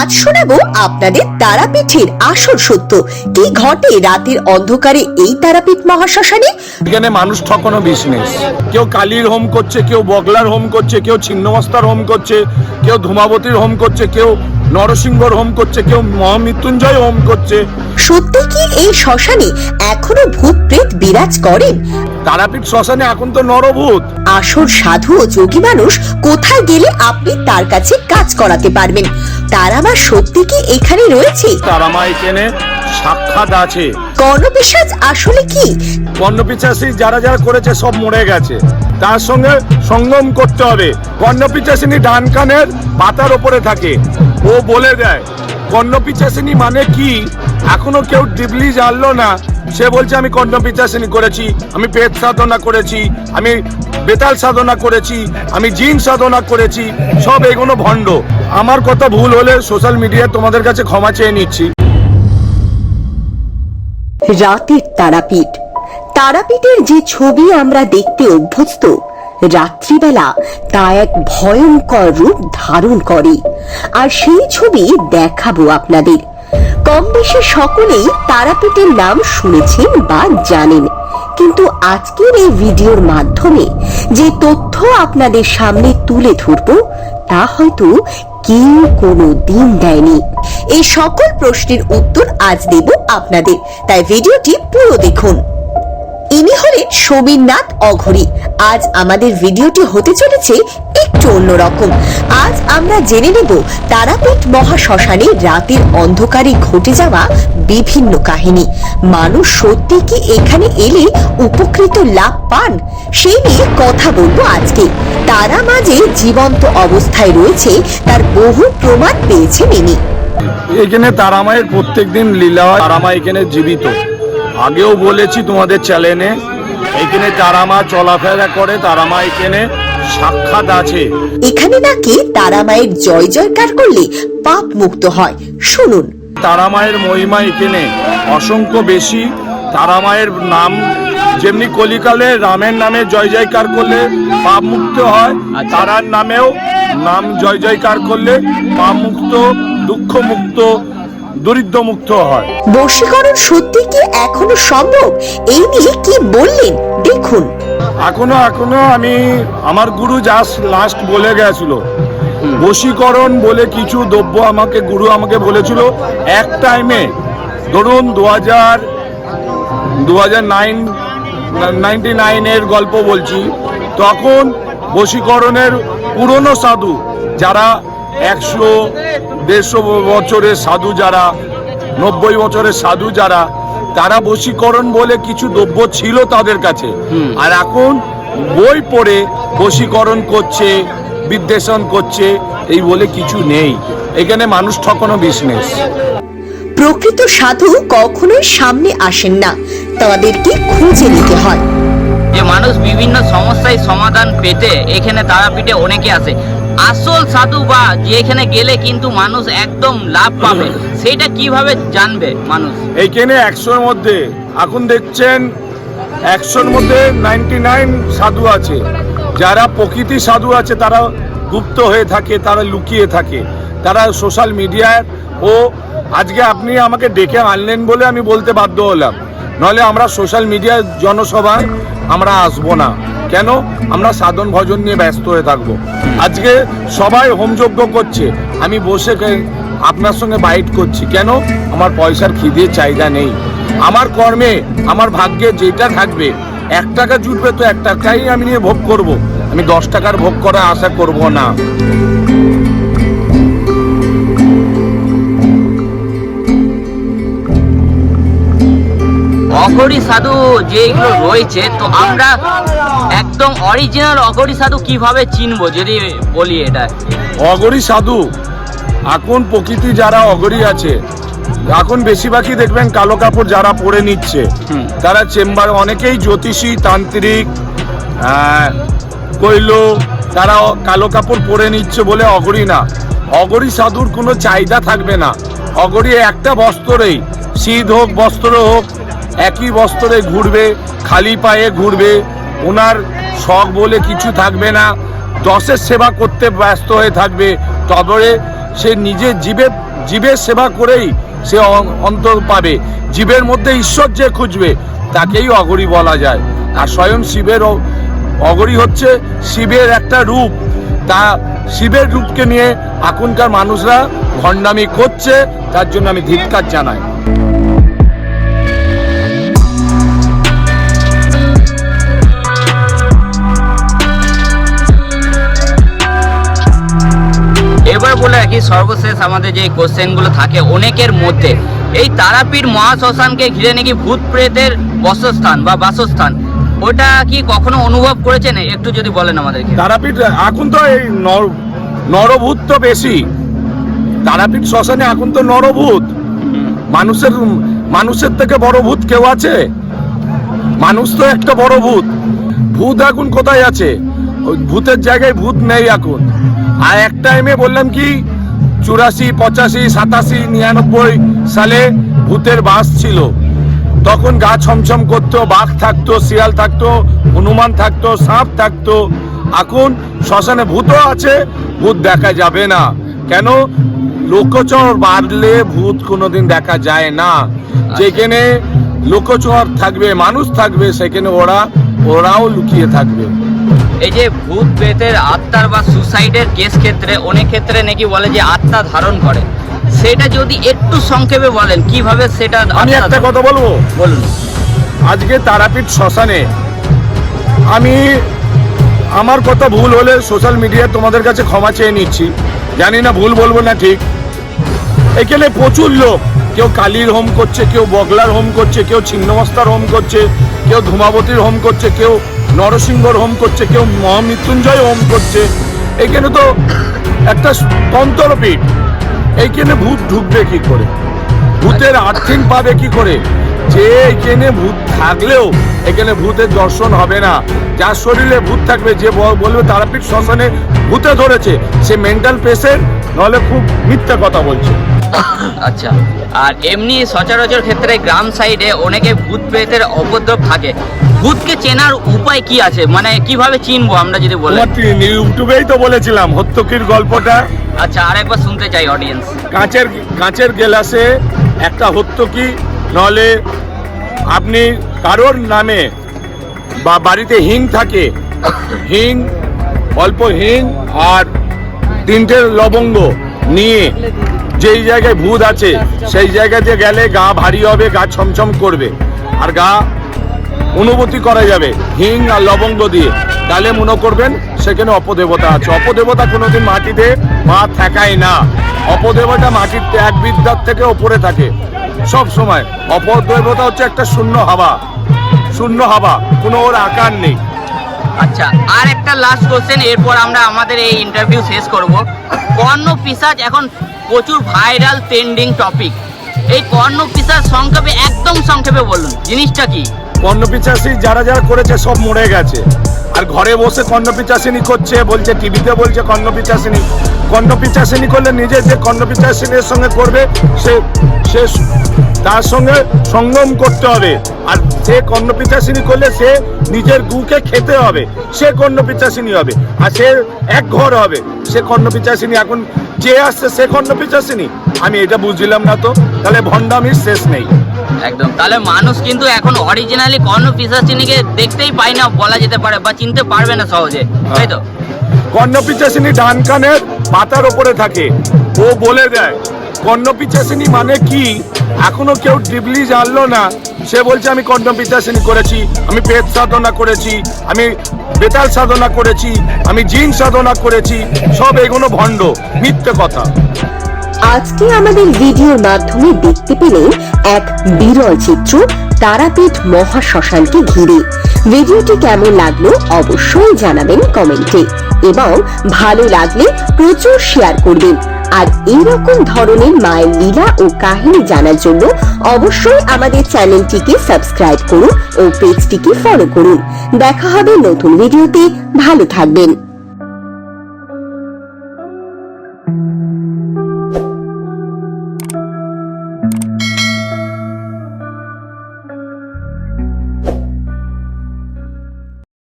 আজ শোনাবো আপনাদের তারাপীঠের আসল সত্য। কি ঘটে রাতের অন্ধকারে এই তারাপীঠ মহাশ্মশানে? এখানে মানুষ ঠকানো বিজনেস কেউ কালীর হোম করছে কেউ বগলার হোম করছে কেউ ছিন্নমস্তার হোম করছে কেউ ধূমাবতীর হোম করছে কেউ নরসিংহর হোম করছে কেউ মহামৃত্যুঞ্জয় হোম করছে। সত্যি কি এই শ্মশানে এখনও ভূত প্রেত বিরাজ করেন? তারাপীঠ শ্মশানে এখন তো নরভূত। আসল সাধু ও যোগী মানুষ কোথায় গেলে আপনি তার কাছে কাজ করাতে পারবেন? তার আবার সত্যি কি এখানে রয়েছে? তারামা এখানে সাক্ষাৎ আছে। কর্ণপিসাজ আসলে কি? কর্ণপিচাসি যারা যারা করেছে সব মরে গেছে। তার সঙ্গে সঙ্গম করতে হবে। কর্ণপিচাসিনী ডান কানের পাতার ওপরে থাকে। ও বলে দেয় কর্ণপিচাসিনী মানে কি? এখনও কেউ ডিবলি জানলো না সে বলছে, আমি কর্ণপিচাসিনী করেছি, আমি পেট সাধনা করেছি, আমি বেতাল সাধনা করেছি, আমি জিন সাধনা করেছি, সব এগুলো ভণ্ড। আমার কথা ভুল হলে সোশ্যাল মিডিয়ায় তোমাদের কাছে ক্ষমা চেয়ে নিচ্ছি। রাতের তারাপীঠ। তারাপীঠের যে ছবি আমরা দেখতে অভ্যস্ত, রাত্রিবেলা তা এক ভয়ঙ্কর রূপ ধারণ করে। আর সেই ছবি দেখাবো আপনাদের। কম বেশি সকলেই তারাপীঠের নাম শুনেছেন বা জানেন। কিন্তু আজকের এই ভিডিওর মাধ্যমে যে তথ্য আপনাদের সামনে তুলে ধরব, তা হয়তো কেউ কোনো দিন দেয়নি। এই সকল প্রশ্নের উত্তর আজ দেব আপনাদের। তাই ভিডিওটি পুরো দেখুন। ইনি হলেন সমীরনাথ অঘরী। আজ আমাদের ভিডিওটি হতে চলেছে একটু অন্যরকম। আজ আমরা জেনে নেব তারাপীঠ মহাশ্মশানে রাতের অন্ধকারে ঘটে যাওয়া বিভিন্ন কাহিনী। মানুষ সত্যি কি এখানে এলে উপকৃত লাভ পান? সেই নিয়ে কথা বলব আজকে। তারা মাঝে জীবন্ত অবস্থায় রয়েছে, তার বহু প্রমাণ পেয়েছেন ইনি। এখানে তারামায়ের প্রত্যেক দিন লীলা হয়, তারামা এখানে জীবিত। আগেও বলেছি তোমাদের চ্যানেলে এখানে তারামা চলাফেরা করে তারা তারামা এখানে সাক্ষাৎ আছে। এখানে নাকি তারা মায়ের জয় জয়কার করলে পাপ মুক্ত হয়। শুনুন। তারা মায়ের মহিমা এখানে অসংখ্য বেশি। তারা মায়ের নাম যেমনি কলিকালে রামের নামে জয় জয়কার করলে পাপ মুক্ত হয় তারার নামেও নাম জয় জয়কার করলে পাপ মুক্ত দুঃখ মুক্ত দরিদ্র মুক্ত হয়। বশীকরণ সত্যি কি এখনও সম্ভব? এই নিয়ে কি বললেন? দেখুন। এখনও এখনও আমি আমার গুরু জাস্ট লাস্ট বলে গেছিল। বশীকরণ বলে কিছু দ্রব্য আমাকে গুরু আমাকে বলেছিল। এক টাইমে ধরুন দু হাজার দু হাজার নাইন নাইনটি নাইনের গল্প বলছি। তখন বশীকরণের পুরনো সাধু যারা একশো দেড়শো বছরের সাধু যারা নব্বই বছরের সাধু যারা তারা বশীকরণ বলে কিছু দ্রব্য ছিল তাদের কাছে। আর এখন বই পড়ে বশীকরণ করছে বিদ্বেষণ করছে এই বলে কিছু নেই। এখানে মানুষ ঠকানো বিজনেস প্রকৃত সাধু কখনোই সামনে আসেন না তাদেরকে খুঁজে নিতে হয়। যে মানুষ বিভিন্ন সমস্যায় সমাধান পেতে এখানে তারাপীঠে অনেকে আসে আসল সাধু বা যে এখানে গেলে কিন্তু মানুষ একদম লাভ পাবে, সেটা কীভাবে জানবে মানুষ? এইখানে একশোর মধ্যে, এখন দেখছেন একশোর মধ্যে নাইনটি নাইন সাধু আছে। যারা প্রকৃতি সাধু আছে, তারা গুপ্ত হয়ে থাকে, তারা লুকিয়ে থাকে। তারা সোশ্যাল মিডিয়ায় ও, আজকে আপনি আমাকে ডেকে আনলেন বলে আমি বলতে বাধ্য হলাম। নাহলে আমরা সোশ্যাল মিডিয়ার জনসভায় আমরা আসব না। কেন? আমরা সাধন ভজন নিয়ে ব্যস্ত হয়ে থাকব। আজকে সবাই হোমযজ্ঞ করছে। আমি বসে আপনার সঙ্গে বাইট করছি। কেন? আমার পয়সার খিদে, চাহিদা নেই। আমার কর্মে, আমার ভাগ্যে যেটা থাকবে, এক টাকা জুটবে তো এক টাকাই আমি নিয়ে ভোগ করব। আমি দশ টাকার ভোগ করা আশা করব না। অঘরি সাধু যেগুলো রয়েছে তো আমরা একদম অরিজিনাল অঘরি সাধু কীভাবে চিনবো যদি বলি এটা? অগরি সাধু? এখন প্রকৃতি যারা অগরি আছে এখন বেশিরভাগই দেখবেন কালো কাপড় যারা পরে নিচ্ছে তারা চেম্বার অনেকেই জ্যোতিষী তান্ত্রিক কইল তারা কালো কাপড় পরে নিচ্ছে বলে অগরি না। অগরি সাধুর কোনো চাহিদা থাকবে না। অগরি একটা বস্ত্রেই শীত হোক বস্ত্র হোক একই বস্ত্রে ঘুরবে, খালি পায়ে ঘুরবে, ওনার শখ বলে কিছু থাকবে না। দশের সেবা করতে ব্যস্ত হয়ে থাকবে, তবে সে নিজে জীবে, জীবের সেবা করেই সে অন্তর পাবে। জীবের মধ্যে ঈশ্বর যে খুঁজবে, তাকেই অগরি বলা যায়। আর স্বয়ং শিবের অগরি হচ্ছে শিবের একটা রূপ। তা শিবের রূপকে নিয়ে এখনকার মানুষরা ভণ্ডামি করছে, তার জন্য আমি ধিক্কার জানাই। এবার বলে রাখি, সর্বশেষ আমাদের যে কোশ্চেনগুলো থাকে অনেকের মধ্যে, এই তারাপীঠ মহাশ্মশানকে ঘিরে নাকি ভূত প্রেতের বসস্থান বা বাসস্থান, ওটা কি কখনো অনুভব করেছেন? একটু যদি বলেন আমাদেরকে। তারাপীঠ, এখন তো এই নরভূত তো বেশি। তারাপীঠ শ্মশানে এখন তো নরভূত। মানুষের মানুষের থেকে বড় ভূত কেউ আছে? মানুষ তো একটা বড় ভূত। ভূত এখন কোথায় আছে? ভূতের জায়গায় ভূত নেই এখন। আর এক টাইমে বললাম কি, চুরাশি, পঁচাশি, সাতাশি, নিরানব্বই সালে ভূতের বাস ছিল। তখন গা ছমছম করতো, বাঘ থাকতো, শিয়াল থাকতো, হনুমান থাকতো, সাপ থাকতো। এখন শ্মশানে ভূতও আছে, ভূত দেখা যাবে না। কেন? লোকচর বাড়লে ভূত কোনোদিন দেখা যায় না। যেখানে লোকচর থাকবে, মানুষ থাকবে, সেখানে ওরা, ওরাও লুকিয়ে থাকবে। এই যে ভূত প্রেতের আত্মার বা সুসাইডের কেস ক্ষেত্রে অনেক ক্ষেত্রে নাকি বলে যে আত্মা ধারণ করে। সেটা যদি একটু সংক্ষেপে বলেন কীভাবে সেটা আমি একটা কথা বলব? বলুন। আজকে তারাপীঠ শ্মশানে আমি আমার কথা ভুল হলে সোশ্যাল মিডিয়ায় তোমাদের কাছে ক্ষমা চেয়ে নিচ্ছি। জানি না ভুল বলব না ঠিক। এখানে প্রচুর লোক কেউ কালীর হোম করছে কেউ বগলার হোম করছে কেউ ছিন্নমস্তার হোম করছে কেউ ধূমাবতীর হোম করছে কেউ নরসিংহর হোম করছে, কেউ মহামৃত্যুঞ্জয় হোম করছে। এখানে তো একটা তন্ত্রপীঠ, এইখানে ভূত ঢুকবে কি করে? ভূতের আর্থিং পাবে কি করে? যে এখানে ভূত থাকলেও এখানে ভূতের দর্শন হবে না। যার শরীরে ভূত থাকবে, যে বলবে তারাপীঠ শ্মশানে ভূতে ধরেছে, সে মেন্টাল পেশেন্ট নাহলে খুব মিথ্যা কথা বলছে। আচ্ছা আর এমনি সচরাচর ক্ষেত্রে গ্রাম সাইডে অনেকে ভূত প্রেতের অপদ্রব থাকে। ভূতকে চেনার উপায় কি আছে? মানে কীভাবে চিনবো আমরা যদি তোমার ইউটিউবেই তো বলেছিলাম হত্যকির গল্পটা। আচ্ছা আরেকবার শুনতে চাই অডিয়েন্স কাঁচের কাঁচের গেলাসে একটা হত্যকি নাহলে আপনি কারোর নামে বা বাড়িতে হিং থাকে হিং অল্প হিং আর তিনটে লবঙ্গ নিয়ে যেই জায়গায় ভূত আছে সেই জায়গাতে গেলে গা ভারী হবে গা ছমছম করবে। আর গা অনুভূতি করা যাবে। হিং আর লবঙ্গ দিয়ে। তাহলে মনে করবেন, সেখানে অপদেবতা আছে। অপদেবতা কোনোদিন মাটিতে মা থাকায় না। অপদেবতা মাটির ত্যাগ বিদ্যার থেকে ওপরে থাকে। সব সময় অপদেবতা হচ্ছে একটা শূন্য হাওয়া। শূন্য হাওয়া, কোনো ওর আকার নেই। আচ্ছা আর একটা লাস্ট কোশ্চেন এরপর আমরা আমাদের এই ইন্টারভিউ শেষ করব। কর্ণ পিসাজ এখন প্রচুর ভাইরাল ট্রেন্ডিং টপিক এই কর্ণ পিসাজ সংক্ষেপে, একদম সংক্ষেপে বলুন, জিনিসটা কি? কর্ণপিচাসী যারা যারা করেছে সব মরে গেছে। আর ঘরে বসে কর্ণপিচাসিনী করছে, বলছে, টিভিতে বলছে কর্ণপিচাসিনী কর্ণপিচাসিনী করলে নিজে যে কর্ণপিচাসিনীর সঙ্গে করবে, সে সে তার সঙ্গে সঙ্গম করতে হবে। আর সে কর্ণপিচাসিনী করলে সে নিজের গুকে খেতে হবে, সে কর্ণপিচাসিনী হবে। আর সে এক ঘর হবে, সে কর্ণপিচাসিনী এখন যে আসছে সে কর্ণপিচাসিনী আমি এটা বুঝলাম না তো, তাহলে ভণ্ডামির শেষ নেই। একদম। তাহলে মানুষ কিন্তু এখন অরিজিনালি কর্ণ পিসাচিনিকে দেখতেই পায় না বলা যেতে পারে বা চিনতে পারবে না সহজে। তাই তো? কর্ণপিচাসিনী ডান কানের পাতার ওপরে থাকে। ও বলে দেয় কর্ণপিচাসিনী মানে কি? এখনও কেউ ডিবলি জানলো না। সে বলছে আমি কর্ণপিচাসিনী করেছি আমি পেট সাধনা করেছি আমি বেতাল সাধনা করেছি আমি জিন সাধনা করেছি সব এগুলো ভণ্ড মিথ্যে কথা। আজকে আমাদের ভিডিওর মাধ্যমে দেখতে পেলেন এক বিরল চিত্র, তারাপীঠ মহাশ্মশানকে ঘিরে। ভিডিওটি কেমন লাগল অবশ্যই জানাবেন কমেন্টে এবং ভালো লাগলে প্রচুর শেয়ার করবেন। আর এইরকম ধরনের মায়ের লীলা ও কাহিনী জানার জন্য অবশ্যই আমাদের চ্যানেলটিকে সাবস্ক্রাইব করুন ও পেজটিকে ফলো করুন। দেখা হবে নতুন ভিডিওতে। ভালো থাকবেন।